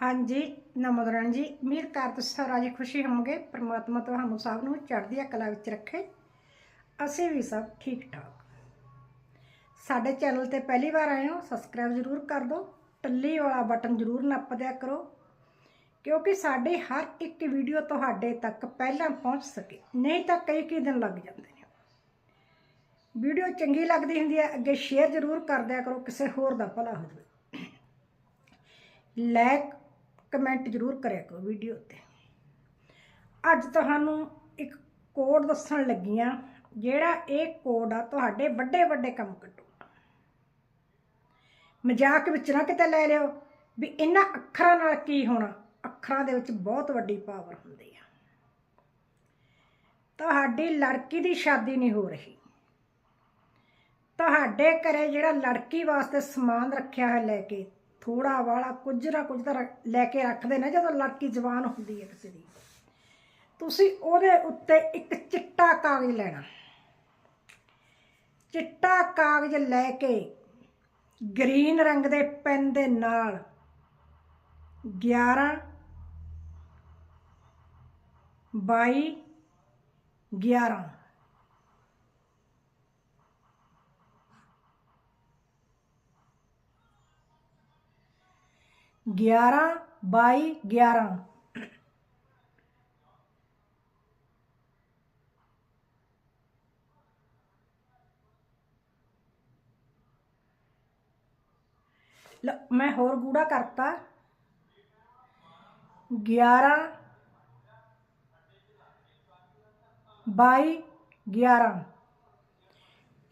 ਹਾਂਜੀ ਨਮੋਦਰਨ ਜੀ ਉਮੀਦ ਕਰ ਤੁਸੀਂ ਸਭ ਰਾਜੀ ਖੁਸ਼ੀ ਹੋਵੋਗੇ, ਪ੍ਰਮਾਤਮਾ ਤੁਹਾਨੂੰ ਸਭ ਨੂੰ ਚੜ੍ਹਦੀ ਕਲਾ ਵਿੱਚ ਰੱਖੇ। ਅਸੀਂ ਵੀ ਸਭ ਠੀਕ ਠਾਕ ਸਾਡੇ ਚੈਨਲ ਤੇ ਪਹਿਲੀ ਵਾਰ ਆਏ ਹੋ, ਸਬਸਕ੍ਰਾਈਬ ਜ਼ਰੂਰ ਕਰ ਦਿਓ, ਟੱਲੀ ਵਾਲਾ ਬਟਨ ਜ਼ਰੂਰ ਨੱਪ ਦਿਆ ਕਰੋ, ਕਿਉਂਕਿ ਸਾਡੀ ਹਰ ਇੱਕ ਵੀਡੀਓ ਤੁਹਾਡੇ ਤੱਕ ਪਹਿਲਾਂ ਪਹੁੰਚ ਸਕੇ, ਨਹੀਂ ਤਾਂ ਕਈ ਕਈ ਦਿਨ ਲੱਗ ਜਾਂਦੇ ਨੇ। ਵੀਡੀਓ ਚੰਗੀ ਲੱਗਦੀ ਹੁੰਦੀ ਹੈ, ਅੱਗੇ ਸ਼ੇਅਰ ਜ਼ਰੂਰ ਕਰ ਦਿਆ ਕਰੋ, ਕਿਸੇ ਹੋਰ ਦਾ ਭਲਾ ਹੋ ਜਾਵੇ। ਲਾਇਕ ਕਮੈਂਟ ਜ਼ਰੂਰ ਕਰਿਆ ਕਰੋ ਵੀਡੀਓ ਤੇ ਅੱਜ ਤੁਹਾਨੂੰ ਇੱਕ ਕੋਡ ਦੱਸਣ ਲੱਗੀਆਂ ਜਿਹੜਾ ਇਹ ਕੋਡ ਆ ਤੁਹਾਡੇ ਵੱਡੇ ਵੱਡੇ ਕੰਮ ਕੱਢੂ। ਮਜ਼ਾਕ ਵਿੱਚ ਨਾ ਕਿਤੇ ਲੈ ਲਿਓ ਵੀ ਇਹਨਾਂ ਅੱਖਰਾਂ ਨਾਲ ਕੀ ਹੋਣਾ। ਅੱਖਰਾਂ ਦੇ ਵਿੱਚ ਬਹੁਤ ਵੱਡੀ ਪਾਵਰ ਹੁੰਦੀ ਆ। ਤੁਹਾਡੀ ਲੜਕੀ ਦੀ ਸ਼ਾਦੀ ਨਹੀਂ ਹੋ ਰਹੀ। ਤੁਹਾਡੇ ਘਰੇ ਜਿਹੜਾ ਲੜਕੀ ਵਾਸਤੇ ਸਮਾਨ ਰੱਖਿਆ ਹੈ ਲੈ ਕੇ ਥੋੜਾ ਵਾਲਾ ਕੁਝ ਨਾ ਕੁਝ ਤਾਂ ਰੱਖ- ਲੈ ਕੇ ਰੱਖਦੇ ਨੇ ਜਦੋਂ ਲੜਕੀ ਜਵਾਨ ਹੁੰਦੀ ਹੈ ਕਿਸੇ ਦੀ। ਤੁਸੀਂ ਉਹਦੇ ਉੱਤੇ ਇੱਕ ਚਿੱਟਾ ਕਾਗਜ਼ ਲੈਣਾ। ਚਿੱਟਾ ਕਾਗਜ਼ ਲੈ ਕੇ ਗ੍ਰੀਨ ਰੰਗ ਦੇ ਪੈਨ ਦੇ ਨਾਲ 11 22 11 ਗਿਆਰਾਂ ਬਾਈ ਗਿਆਰਾਂ ਲਓ ਮੈਂ ਹੋਰ ਗੂੜਾ ਕਰਤਾ ਗਿਆਰਾਂ ਬਾਈ ਗਿਆਰਾਂ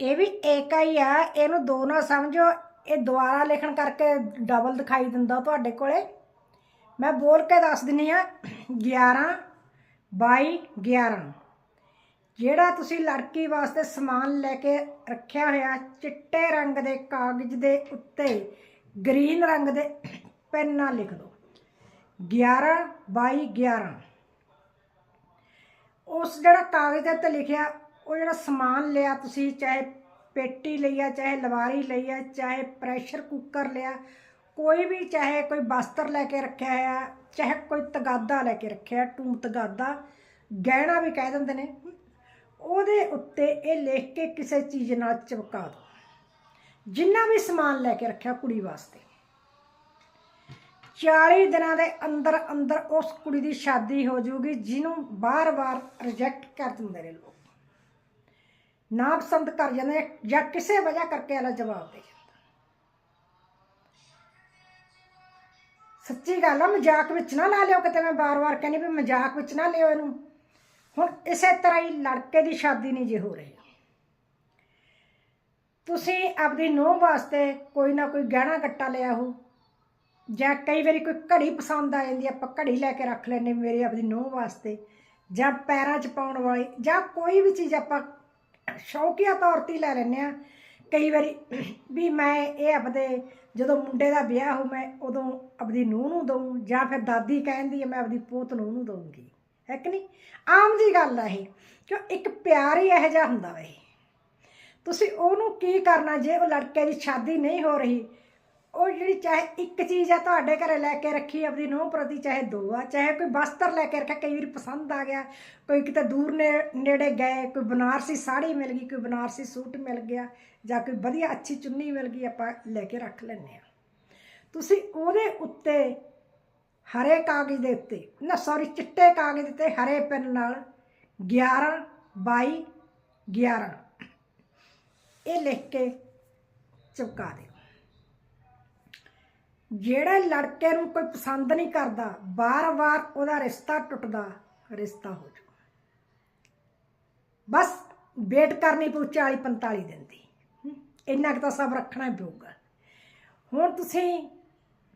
ਇਹ ਵੀ ਇੱਕ ਹੀ ਆ ਇਹਨੂੰ ਦੋ ਨਾ ਸਮਝੋ ਇਹ ਦੁਬਾਰਾ ਲਿਖਣ ਕਰਕੇ ਡਬਲ ਦਿਖਾਈ ਦਿੰਦਾ ਤੁਹਾਡੇ ਕੋਲੇ। ਮੈਂ ਬੋਲ ਕੇ ਦੱਸ ਦਿੰਨੀ ਆ 11 22 11 ਜਿਹੜਾ ਤੁਸੀਂ ਲੜਕੀ ਵਾਸਤੇ ਸਮਾਨ ਲੈ ਕੇ ਰੱਖਿਆ ਹੋਇਆ ਚਿੱਟੇ ਰੰਗ ਦੇ ਕਾਗਜ਼ ਦੇ ਉੱਤੇ ਗ੍ਰੀਨ ਰੰਗ ਦੇ ਪੈਨ ਨਾਲ ਲਿਖ ਦਿਓ 11 22 11 ਉਸ ਜਿਹੜਾ ਕਾਗਜ਼ ਦੇ ਉੱਤੇ ਲਿਖਿਆ, ਉਹ ਜਿਹੜਾ ਸਮਾਨ ਲਿਆ ਤੁਸੀਂ, ਚਾਹੇ ਪੇਟੀ ਲਈ ਆ ਚਾਹੇ ਲਵਾਰੀ ਲਈ ਆ ਚਾਹੇ ਪ੍ਰੈਸ਼ਰ ਕੁੱਕਰ ਲਿਆ, ਕੋਈ ਵੀ ਚਾਹੇ ਕੋਈ ਬਸਤਰ ਲੈ ਕੇ ਰੱਖਿਆ ਹੈ ਚਾਹੇ ਕੋਈ ਤਗਾਦਾ ਲੈ ਕੇ ਰੱਖਿਆ ਟੂਮ ਤਗਾਦਾ, ਗਹਿਣਾ ਵੀ ਕਹਿ ਦਿੰਦੇ ਨੇ। ਉਹਦੇ ਉੱਤੇ ਇਹ ਲਿਖ ਕੇ ਕਿਸੇ ਚੀਜ਼ ਨਾਲ ਚਿਪਕਾ ਦਿਓ। ਜਿੰਨਾ ਵੀ ਸਮਾਨ ਲੈ ਕੇ ਰੱਖਿਆ ਕੁੜੀ ਵਾਸਤੇ। 40 ਦਿਨਾਂ ਦੇ ਅੰਦਰ ਅੰਦਰ ਉਸ ਕੁੜੀ ਦੀ ਸ਼ਾਦੀ ਹੋ ਜਾਊਗੀ, ਜਿਹਨੂੰ ਬਾਰ-ਬਾਰ ਰਿਜੈਕਟ ਕਰ ਦਿੰਦੇ ਨੇ ਲੋਕ। ਨਾ ਪਸੰਦ ਕਰ ਜਾਂਦੇ ਜਾਂ ਕਿਸੇ ਵਜ੍ਹਾ ਕਰਕੇ ਇਹਦਾ ਜਵਾਬ ਦੇ ਜਾਂਦਾ। ਸੱਚੀ ਗੱਲ ਆ, ਮਜ਼ਾਕ ਵਿੱਚ ਨਾ ਲਾ ਲਿਓ ਕਿਤੇ, ਮੈਂ ਬਾਰ-ਬਾਰ ਕਹਿੰਦੀ ਵੀ ਮਜ਼ਾਕ ਵਿੱਚ ਨਾ ਲਿਓ ਇਹਨੂੰ। ਹੁਣ ਇਸੇ ਤਰ੍ਹਾਂ ਹੀ ਲੜਕੇ ਦੀ ਸ਼ਾਦੀ ਨਹੀਂ ਜੇ ਹੋ ਰਹੀ। ਤੁਸੀਂ ਆਪਣੀ ਨੂੰਹ ਵਾਸਤੇ ਕੋਈ ਨਾ ਕੋਈ ਗਹਿਣਾ ਕੱਟਾ ਲਿਆ ਹੋ, ਜਾਂ ਕਈ ਵਾਰੀ ਕੋਈ ਘੜੀ ਪਸੰਦ ਆ ਜਾਂਦੀ, ਆਪਾਂ ਘੜੀ ਲੈ ਕੇ ਰੱਖ ਲੈਨੇ ਮੇਰੀ ਆਪਣੀ ਨੂੰਹ ਵਾਸਤੇ, ਜਾਂ ਪੈਰਾਂ 'ਚ ਪਾਉਣ ਵਾਲੀ, ਜਾਂ ਕੋਈ ਵੀ ਚੀਜ਼ ਆਪਾਂ ਸ਼ੌਕੀਆ ਤੌਰ ਤੇ ਹੀ ਲੈ ਲੈਂਦੇ ਆ ਕਈ ਵਾਰੀ ਵੀ ਮੈਂ ਇਹ ਆਪਦੇ ਜਦੋਂ ਮੁੰਡੇ ਦਾ ਵਿਆਹ ਹੋ, ਮੈਂ ਉਦੋਂ ਆਪਦੀ ਨੂੰਹ ਨੂੰ ਦਊਂ ਜਾਂ ਫਿਰ ਦਾਦੀ ਕਹਿੰਦੀ ਹੈ, ਮੈਂ ਆਪਦੀ ਪੋਤ ਨੂੰਹ ਨੂੰ ਦਊਂਗੀ। ਹੈ ਕਿ ਨਹੀਂ? ਆਮ ਜੀ ਗੱਲ ਆ ਇਹ। ਕਿਉਂ? ਇੱਕ ਪਿਆਰ ਹੀ ਇਹੋ ਜਿਹਾ ਹੁੰਦਾ ਵਾ ਇਹ। ਤੁਸੀਂ ਉਹਨੂੰ ਕੀ ਕਰਨਾ? ਜੇ ਉਹ ਲੜਕੇ ਦੀ ਸ਼ਾਦੀ ਨਹੀਂ ਹੋ ਰਹੀ ਉਹ ਜਿਹੜੀ ਚਾਹੇ ਇੱਕ ਚੀਜ਼ ਆ ਤੁਹਾਡੇ ਘਰੇ ਲੈ ਕੇ ਰੱਖੀ ਆਪਣੀ ਨੂੰਹ ਪ੍ਰਤੀ, ਚਾਹੇ ਦੋ ਆ, ਚਾਹੇ ਕੋਈ ਬਸਤਰ ਲੈ ਕੇ ਰੱਖਿਆ, ਕਈ ਵਾਰੀ ਪਸੰਦ ਆ ਗਿਆ, ਕੋਈ ਕਿਤੇ ਦੂਰ ਨੇ, ਨੇੜੇ ਗਏ, ਕੋਈ ਬਨਾਰਸੀ ਸਾੜੀ ਮਿਲ ਗਈ, ਕੋਈ ਬਨਾਰਸੀ ਸੂਟ ਮਿਲ ਗਿਆ, ਜਾਂ ਕੋਈ ਵਧੀਆ ਅੱਛੀ ਚੁੰਨੀ ਮਿਲ ਗਈ, ਆਪਾਂ ਲੈ ਕੇ ਰੱਖ ਲੈਂਦੇ ਆ। ਤੁਸੀਂ ਉਹਦੇ ਉੱਤੇ ਹਰੇ ਕਾਗਜ਼ ਦੇ ਉੱਤੇ, ਨਾ ਸੌਰੀ ਚਿੱਟੇ ਕਾਗਜ਼ ਦੇ ਉੱਤੇ ਹਰੇ ਪੈਨ ਨਾਲ 11 22 11 ਇਹ ਲਿਖ ਕੇ ਚੁਕਾ ਦੇ ਜਿਹੜਾ ਲੜਕੇ ਨੂੰ ਕੋਈ ਪਸੰਦ ਨਹੀਂ ਕਰਦਾ ਬਾਰ-ਬਾਰ ਉਹਦਾ ਰਿਸ਼ਤਾ ਟੁੱਟਦਾ, ਰਿਸ਼ਤਾ ਹੋ ਜਾਊ ਬਸ ਵੇਟ ਕਰਨੀ ਪਊ 40 45 ਦਿਨ ਦੀ। ਇੰਨਾ ਕੁ ਤਾਂ ਸਭ ਰੱਖਣਾ ਹੀ ਪਊਗਾ। ਹੁਣ ਤੁਸੀਂ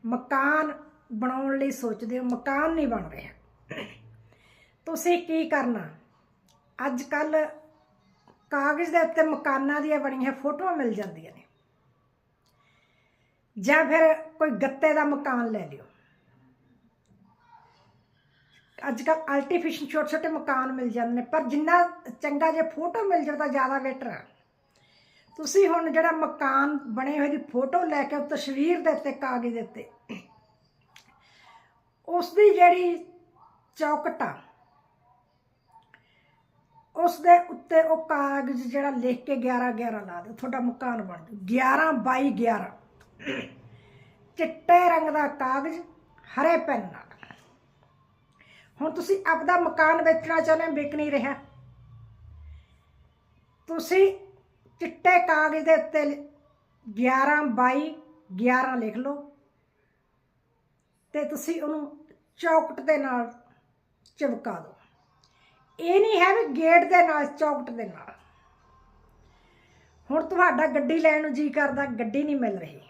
ਮਕਾਨ ਬਣਾਉਣ ਲਈ ਸੋਚਦੇ ਹੋ, ਮਕਾਨ ਨਹੀਂ ਬਣ ਰਿਹਾ। ਤੁਸੀਂ ਕੀ ਕਰਨਾ? ਅੱਜ ਕੱਲ ਕਾਗਜ਼ ਦੇ ਉੱਤੇ ਮਕਾਨਾਂ ਦੀਆਂ ਬਣੀਆਂ ਫੋਟੋਆਂ ਮਿਲ ਜਾਂਦੀਆਂ ਨੇ। ਜਾਂ ਫਿਰ ਕੋਈ ਗੱਤੇ ਦਾ ਮਕਾਨ ਲੈ ਲਿਓ। ਅੱਜ ਕੱਲ ਆਰਟੀਫੀਸ਼ੀਅਲ ਛੋਟੇ ਛੋਟੇ ਮਕਾਨ ਮਿਲ ਜਾਂਦੇ ਨੇ, ਪਰ ਜਿੰਨਾ ਚੰਗਾ ਜੇ ਫੋਟੋ ਮਿਲ ਜਾਵੇ ਤਾਂ ਜ਼ਿਆਦਾ ਬੈਟਰ ਆ। ਤੁਸੀਂ ਹੁਣ ਜਿਹੜਾ ਮਕਾਨ ਬਣੇ ਹੋਏ ਦੀ ਫੋਟੋ ਲੈ ਕੇ ਉਹ ਤਸਵੀਰ ਦੇ ਉੱਤੇ, ਕਾਗਜ਼ ਦੇ ਉੱਤੇ ਉਸ ਦੀ ਜਿਹੜੀ ਚੌਕਟ ਆ ਉਸ ਦੇ ਉੱਤੇ ਉਹ ਕਾਗਜ਼ ਜਿਹੜਾ ਲਿਖ ਕੇ 11 11 ਲਾ ਦਿਓ, ਤੁਹਾਡਾ ਮਕਾਨ ਬਣ ਜੂ 11 ਬਾਈ 11 ਚਿੱਟੇ ਰੰਗ ਦਾ ਕਾਗਜ਼ ਹਰੇ ਪੈਨ ਨਾਲ। ਹੁਣ ਤੁਸੀਂ ਆਪਦਾ ਮਕਾਨ ਵੇਚਣਾ ਚਾਹੁੰਦੇ ਹੋ, ਵਿਕ ਨਹੀਂ ਰਿਹਾ। ਤੁਸੀਂ ਚਿੱਟੇ ਕਾਗਜ਼ ਦੇ ਉੱਤੇ 11 ਬਾਈ 11 ਲਿਖ ਲਓ ਤੇ ਤੁਸੀਂ ਉਹਨੂੰ ਚੌਕਟ ਦੇ ਨਾਲ ਚਿਪਕਾ ਦਿਓ। ਇਹ ਨਹੀਂ ਹੈ ਵੀ ਗੇਟ ਦੇ ਨਾਲ, ਚੌਕਟ ਦੇ ਨਾਲ। ਹੁਣ ਤੁਹਾਡਾ ਗੱਡੀ ਲੈਣ ਨੂੰ ਜੀ ਕਰਦਾ, ਗੱਡੀ ਨਹੀਂ ਮਿਲ ਰਹੀ।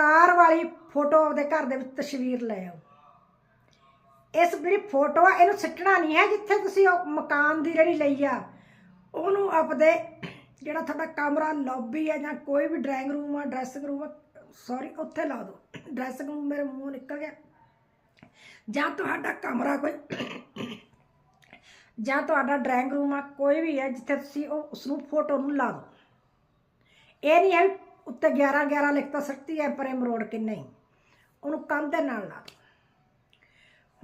ਕਾਰ ਵਾਲੀ ਫੋਟੋ ਆਪਦੇ ਘਰ ਦੇ ਵਿੱਚ ਤਸਵੀਰ ਲੈ ਆਓ। ਇਸ ਜਿਹੜੀ ਫੋਟੋ ਆ, ਇਹਨੂੰ ਸਿੱਟਣਾ ਨਹੀਂ ਹੈ, ਜਿੱਥੇ ਤੁਸੀਂ ਉਹ ਮਕਾਨ ਦੀ ਜਿਹੜੀ ਲਈ ਆ, ਉਹਨੂੰ ਆਪਦੇ ਜਿਹੜਾ ਤੁਹਾਡਾ ਕਮਰਾ ਲੌਬੀ ਆ ਜਾਂ ਕੋਈ ਵੀ ਡਰਾਇੰਗ ਰੂਮ ਆ ਡਰੈਸਿੰਗ ਰੂਮ ਆ ਸੌਰੀ ਉੱਥੇ ਲਾ ਦਿਓ। ਡਰੈਸਿੰਗ ਰੂਮ ਮੇਰੇ ਮੂੰਹ ਨਿਕਲ ਗਿਆ। ਜਾਂ ਤੁਹਾਡਾ ਕਮਰਾ ਕੋਈ, ਜਾਂ ਤੁਹਾਡਾ ਡਰਾਇੰਗ ਰੂਮ ਆ, ਕੋਈ ਵੀ ਹੈ ਜਿੱਥੇ ਤੁਸੀਂ ਉਹ ਉਸ ਨੂੰ ਫੋਟੋ ਨੂੰ ਲਾ ਦਿਓ। ਇਹ ਨਹੀਂ ਹੈ ਵੀ ਉੱਤੇ 11 11 ਲਿਖਤਾ ਸਕਤੀ ਹੈ ਪਰੇ ਮਰੋੜ ਕੇ ਨਹੀਂ। ਉਹਨੂੰ ਕੰਧ ਦੇ ਨਾਲ ਲਾ ਦਿਓ।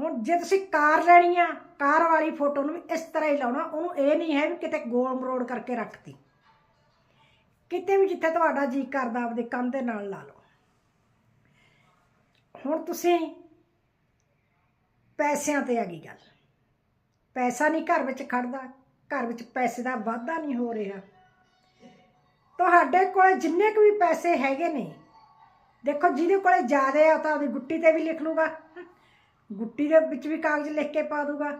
ਹੁਣ ਜੇ ਤੁਸੀਂ ਕਾਰ ਲੈਣੀ ਆ, ਕਾਰ ਵਾਲੀ ਫੋਟੋ ਨੂੰ ਵੀ ਇਸ ਤਰ੍ਹਾਂ ਹੀ ਲਾਉਣਾ, ਉਹਨੂੰ ਇਹ ਨਹੀਂ ਹੈ ਵੀ ਕਿਤੇ ਗੋਲ ਮਰੋੜ ਕਰਕੇ ਰੱਖਤੀ। ਕਿਤੇ ਵੀ ਜਿੱਥੇ ਤੁਹਾਡਾ ਜੀ ਕਰਦਾ, ਆਪਦੇ ਕੰਧ ਦੇ ਨਾਲ ਲਾ ਲਓ। ਹੁਣ ਤੁਸੀਂ ਪੈਸਿਆਂ ਤੇ ਆ ਗਈ ਗੱਲ। ਪੈਸਾ ਨਹੀਂ ਘਰ ਵਿੱਚ ਖੜਦਾ, ਘਰ ਵਿੱਚ ਪੈਸੇ ਦਾ ਵਾਧਾ ਨਹੀਂ ਹੋ ਰਿਹਾ। ਤੁਹਾਡੇ ਕੋਲ ਜਿੰਨੇ ਕੁ ਵੀ ਪੈਸੇ ਹੈਗੇ ਨੇ, ਦੇਖੋ ਜਿਹਦੇ ਕੋਲੇ ਜ਼ਿਆਦਾ ਆ ਤਾਂ ਉਹਦੀ ਗੁੱਟੀ ਤੇ ਵੀ ਲਿਖ ਲੂਗਾ ਗੁੱਟੀ ਦੇ ਵਿੱਚ ਵੀ ਕਾਗਜ਼ ਲਿਖ ਕੇ ਪਾ ਦੂਗਾ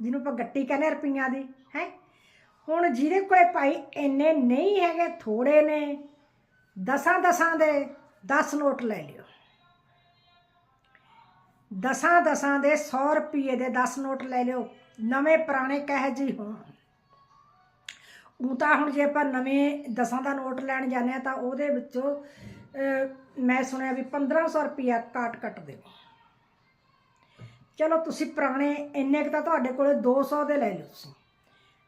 ਜਿਹਨੂੰ ਆਪਾਂ ਗੱਟੀ ਕਹਿੰਦੇ ਰੁਪਈਆਂ ਦੀ, ਹੈ। ਹੁਣ ਜਿਹਦੇ ਕੋਲੇ ਭਾਈ ਇੰਨੇ ਨਹੀਂ ਹੈਗੇ ਥੋੜੇ ਨੇ, ਦਸਾਂ ਦਸਾਂ ਦੇ 10 ਨੋਟ ਲੈ ਲਿਓ। ਦਸਾਂ ਦਸਾਂ ਦੇ 100 ਰੁਪਏ ਦੇ 10 ਨੋਟ ਲੈ ਲਿਓ, ਨਵੇਂ ਪੁਰਾਣੇ ਕਹਿ ਜੀ ਹੋਣ। ਉਹ ਤਾਂ ਹੁਣ ਜੇ ਆਪਾਂ ਨਵੇਂ ਦਸਾਂ ਦਾ ਨੋਟ ਲੈਣ ਜਾਂਦੇ ਆ ਤਾਂ ਉਹਦੇ ਵਿੱਚੋਂ ਮੈਂ ਸੁਣਿਆ ਵੀ 1500 ਰੁਪਿਆ ਕਾਟ ਕੱਟ ਦਿਓ ਚਲੋ ਤੁਸੀਂ ਪੁਰਾਣੇ, ਇੰਨੇ ਕੁ ਤਾਂ ਤੁਹਾਡੇ ਕੋਲੇ 200 ਦੇ ਲੈ ਲਿਓ ਤੁਸੀਂ।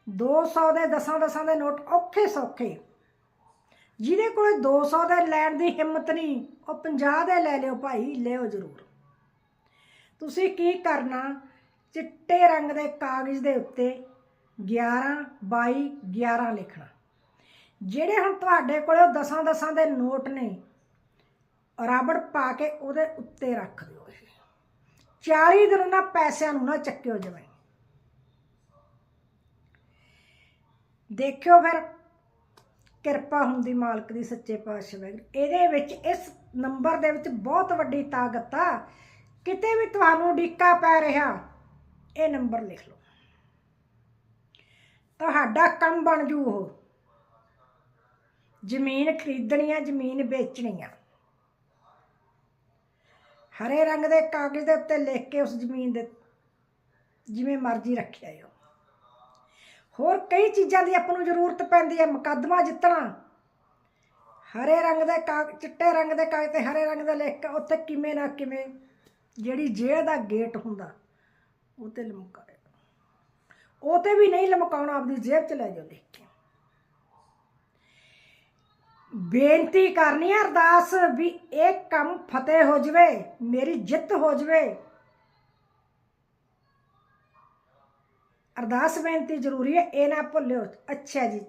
200 ਦੇ ਦਸਾਂ ਦਸਾਂ ਦੇ ਨੋਟ ਔਖੇ ਸੌਖੇ ਜਿਹਦੇ ਕੋਲੇ 200 ਦੇ ਲੈਣ ਦੀ ਹਿੰਮਤ ਨਹੀਂ, ਉਹ 50 ਦੇ ਲੈ ਲਿਓ ਭਾਈ, ਲਿਓ ਜ਼ਰੂਰ। ਤੁਸੀਂ ਕੀ ਕਰਨਾ, ਚਿੱਟੇ ਰੰਗ ਦੇ ਕਾਗਜ਼ ਦੇ ਉੱਤੇ 11 22 11 ਲਿਖਣਾ। ਜਿਹੜੇ ਹੁਣ ਤੁਹਾਡੇ ਕੋਲੇ ਉਹ ਦਸਾਂ ਦਸਾਂ ਦੇ ਨੋਟ ਨੇ, ਰਾਬੜ ਪਾ ਕੇ ਉਹਦੇ ਉੱਤੇ ਰੱਖ ਦਿਓ ਇਹ 40 ਦਿਨ ਉਹਨਾਂ ਪੈਸਿਆਂ ਨੂੰ ਨਾ ਚੱਕਿਓ ਜਿਵੇਂ ਦੇਖਿਓ ਫਿਰ, ਕਿਰਪਾ ਹੁੰਦੀ ਮਾਲਕ ਦੀ ਸੱਚੇ ਪਾਤਸ਼ਾਹ ਵਾਹਿਗੁਰੂ ਇਹਦੇ ਵਿੱਚ, ਇਸ ਨੰਬਰ ਦੇ ਵਿੱਚ ਬਹੁਤ ਵੱਡੀ ਤਾਕਤ ਆ। ਕਿਤੇ ਵੀ ਤੁਹਾਨੂੰ ਡਿੱਕਾ ਪੈ ਰਿਹਾ, ਇਹ ਨੰਬਰ ਲਿਖ ਲਓ। ਤੁਹਾਡਾ ਕੰਮ ਬਣ ਜੂ ਉਹ। ਜ਼ਮੀਨ ਖਰੀਦਣੀ ਆ ਜ਼ਮੀਨ ਵੇਚਣੀ ਆ ਹਰੇ ਰੰਗ ਦੇ ਕਾਗਜ਼ ਦੇ ਉੱਤੇ ਲਿਖ ਕੇ ਉਸ ਜ਼ਮੀਨ ਦੇ ਜਿਵੇਂ ਮਰਜ਼ੀ ਰੱਖਿਆ ਓ ਹੋਰ ਕਈ ਚੀਜ਼ਾਂ ਦੀ ਆਪਾਂ ਨੂੰ ਜ਼ਰੂਰਤ ਪੈਂਦੀ ਹੈ, ਮੁਕੱਦਮਾ ਜਿੱਤਣਾ। ਹਰੇ ਰੰਗ ਦੇ ਕਾਗਜ਼ ਚਿੱਟੇ ਰੰਗ ਦੇ ਕਾਗਜ਼ ਤੇ ਹਰੇ ਰੰਗ ਦਾ ਲਿਖ ਕੇ ਉੱਥੇ ਕਿਵੇਂ ਨਾ ਕਿਵੇਂ ਜਿਹੜੀ ਜੇਲ੍ਹ ਦਾ ਗੇਟ ਹੁੰਦਾ, ਉਹ ਤੇ ਲਮਕਾਏ ਉਹ ਤੇ ਵੀ ਨਹੀਂ ਲਮਕਾਉਣਾ, ਆਪਦੀ ਜੇਬ ਚ ਲੈ ਜਾਓ ਲਿਖ ਕੇ ਬੇਨਤੀ ਕਰਨੀ ਹੈ ਅਰਦਾਸ ਵੀ ਇਹ ਕੰਮ ਫਤਿਹ ਹੋ ਜਵੇ, ਮੇਰੀ ਜਿੱਤ ਹੋ ਜਵੇ। ਅਰਦਾਸ ਬੇਨਤੀ ਜ਼ਰੂਰੀ ਹੈ, ਇਹ ਨਾ ਭੁੱਲਿਓ। ਅੱਛਾ ਜੀ